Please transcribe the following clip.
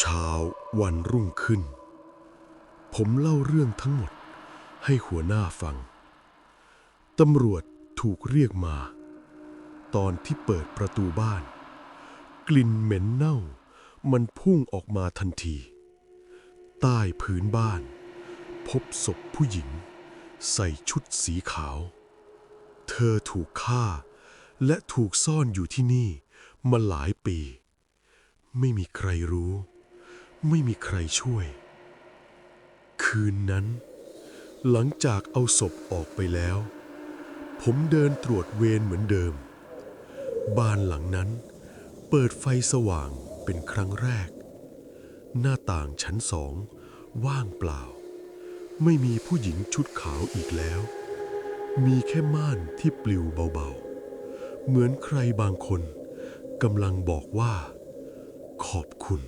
เช้าวันรุ่งขึ้น ผมเล่าเรื่องทั้งหมดให้หัวหน้าฟัง ตำรวจถูกเรียกมา ตอนที่เปิดประตูบ้าน กลิ่นเหม็นเน่า มันพุ่งออกมาทันที ใต้พื้นบ้าน พบศพผู้หญิง ใส่ชุดสีขาว เธอถูกฆ่า และถูกซ่อนอยู่ที่นี่มาหลายปี ไม่มีใครรู้ ไม่มีใครช่วย คืนนั้น หลังจากเอาศพออกไปแล้ว ผมเดินตรวจเวรเหมือนเดิม บ้านหลังนั้น เปิดไฟสว่างเป็นครั้งแรก หน้าต่างชั้นสองว่างเปล่า ไม่มีผู้หญิงชุดขาวอีกแล้ว มีแค่ม่านที่ปลิวเบาๆ เหมือนใครบางคนกำลังบอกว่า ขอบคุณ